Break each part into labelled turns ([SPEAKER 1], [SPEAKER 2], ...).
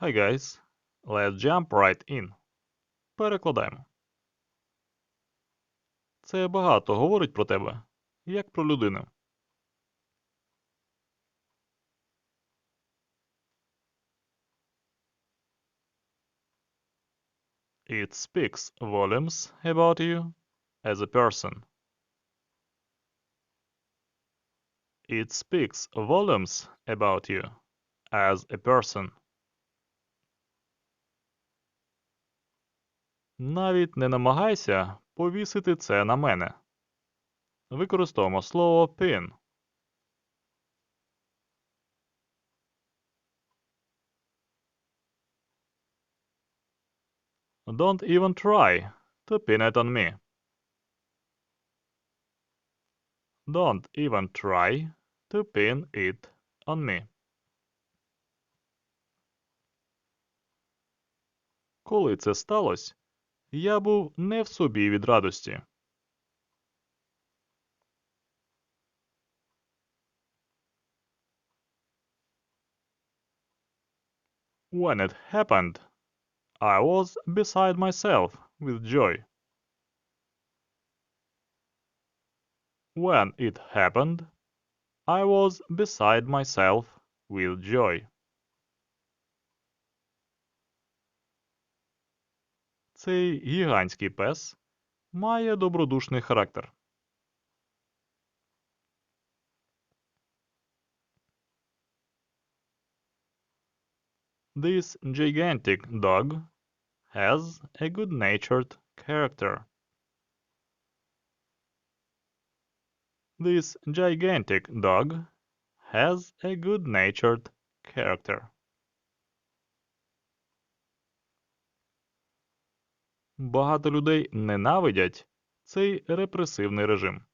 [SPEAKER 1] Hi guys, let's jump right in. Перекладаємо. Це багато говорить про тебе, як про людину. It speaks volumes about you as a person. It speaks volumes about you as a person. Навіть не намагайся повісити це на мене. Використовуємо слово pin. Don't even try to pin it on me. Don't even try to pin it on me. Коли це сталося, я був не в собі від радості. When it happened, I was beside myself with joy. When it happened, I was beside myself with joy. Цей гігантський пес має добродушний характер. This gigantic dog has a good-natured character. This gigantic dog has a good-natured character. Багато людей ненавидять цей репресивний режим.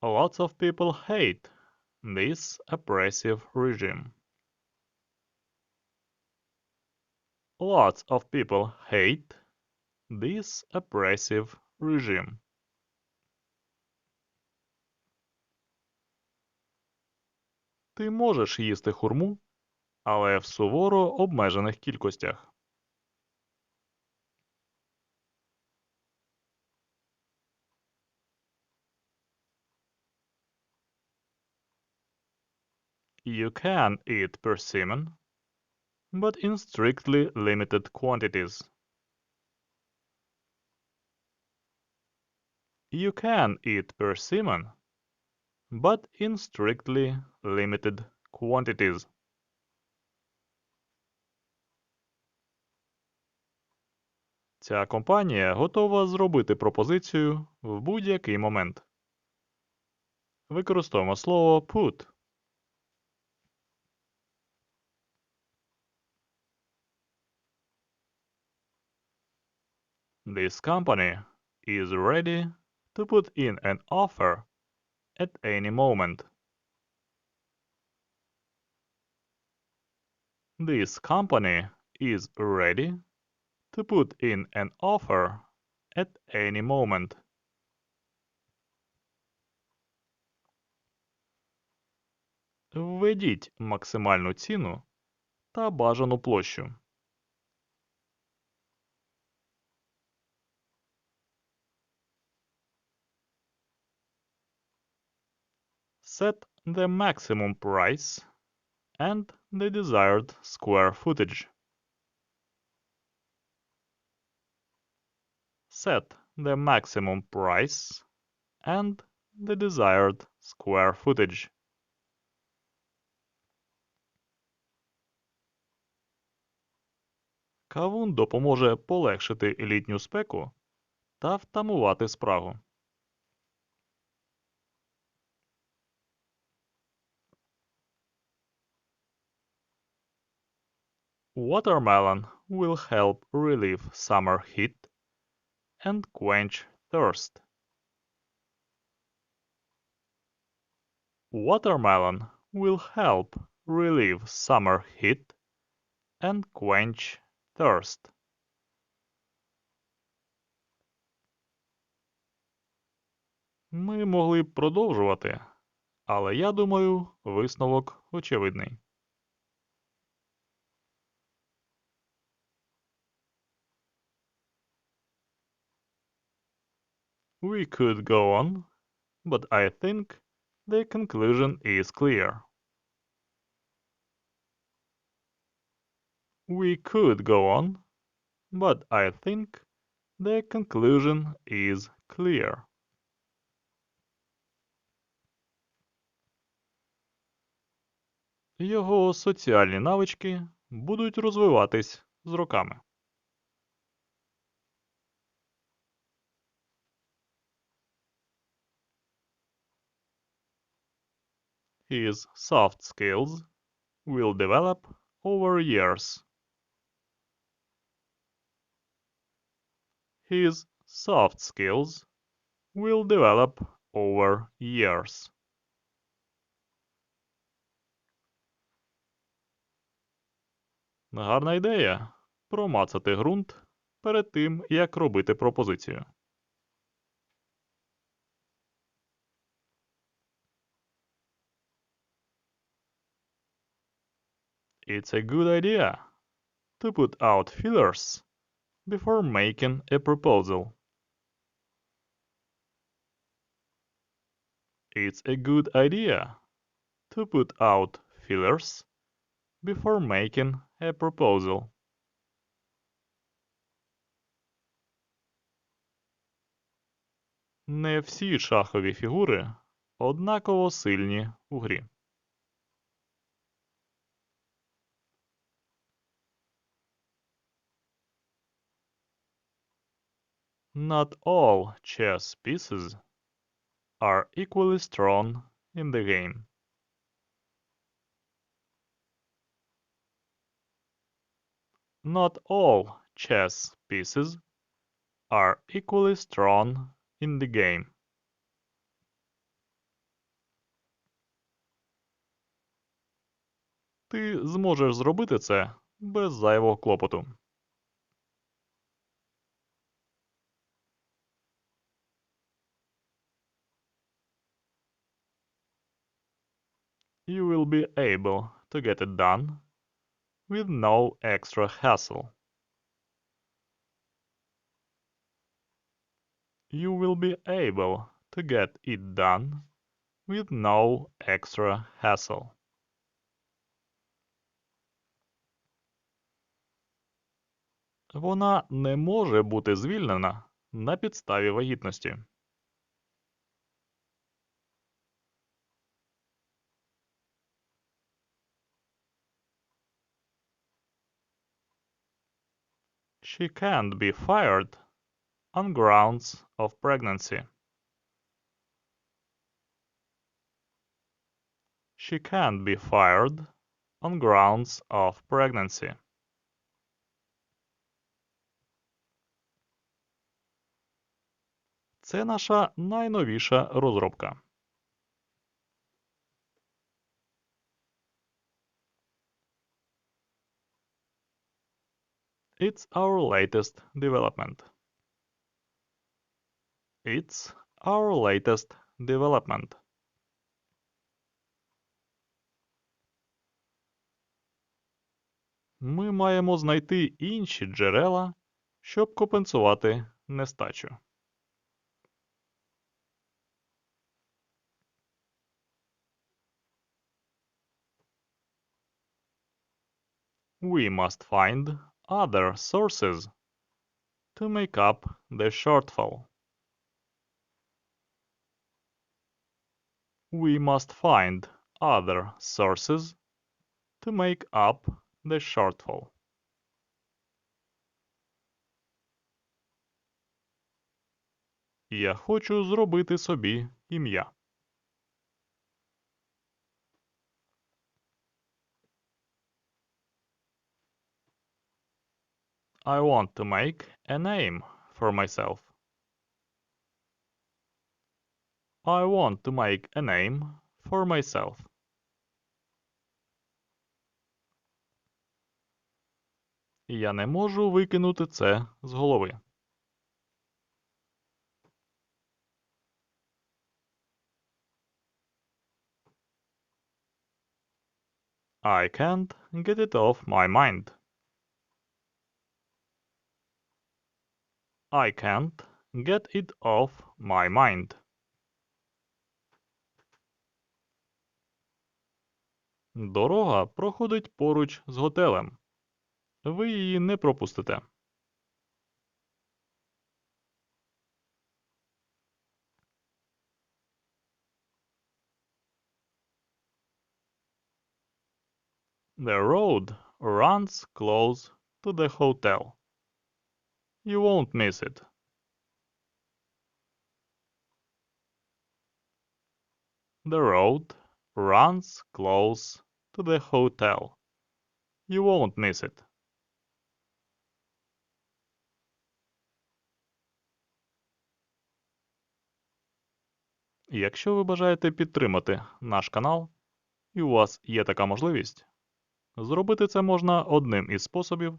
[SPEAKER 1] Lots of people hate this oppressive regime. Lots of people hate this oppressive regime. Ти можеш їсти хурму, але в суворо обмежених кількостях. You can eat persimmon, but in strictly limited quantities. You can eat persimmon, but in strictly limited quantities. Ця компанія готова зробити пропозицію в будь-який момент. Використовуємо слово put. This company is ready to put in an offer at any moment. This company is ready to put in an offer at any moment. Введіть максимальну ціну та бажану площу. Set the maximum price and the desired square footage. Set the maximum price and the desired square footage. Кавун допоможе полегшити літню спеку та втамувати спрагу. Watermelon will help relieve summer heat and quench thirst. Watermelon will help relieve summer heat and quench thirst. Ми могли б продовжувати, але я думаю, висновок очевидний. We could go on, but I think the conclusion is clear. We could go on, but I think the conclusion is clear. Його соціальні навички будуть розвиватись з роками. His soft skills will develop over years. His soft skills will develop over years. Гарна ідея промацати ґрунт перед тим, як робити пропозицію. It's a good idea to put out feelers before making a proposal. It's a good idea to put out feelers before making a proposal. Не всі шахові фігури однаково сильні у грі. Not all chess pieces are equally strong in the game. Not all chess pieces are equally strong in the game. Ти зможеш зробити це без зайвого клопоту. You will be able to get it done with no extra hassle. You will be able to get it done with no extra hassle. Вона не може бути звільнена на підставі вагітності. She can't be fired on grounds of pregnancy. She can't be fired on grounds of pregnancy. Це наша найновіша розробка. It's our latest development. It's our latest development. Ми маємо знайти інші джерела, щоб компенсувати нестачу. We must find other sources to make up the shortfall. We must find other sources to make up the shortfall. Я хочу зробити собі ім'я. I want to make a name for myself. I want to make a name for myself. Я не можу викинути це з голови. I can't get it off my mind. I can't get it off my mind. Дорога проходить поруч з готелем. Ви її не пропустите. The road runs close to the hotel. You won't miss it. The road runs close to the hotel. You won't miss it. Якщо ви бажаєте підтримати наш канал, і у вас є така можливість, зробити це можна одним із способів,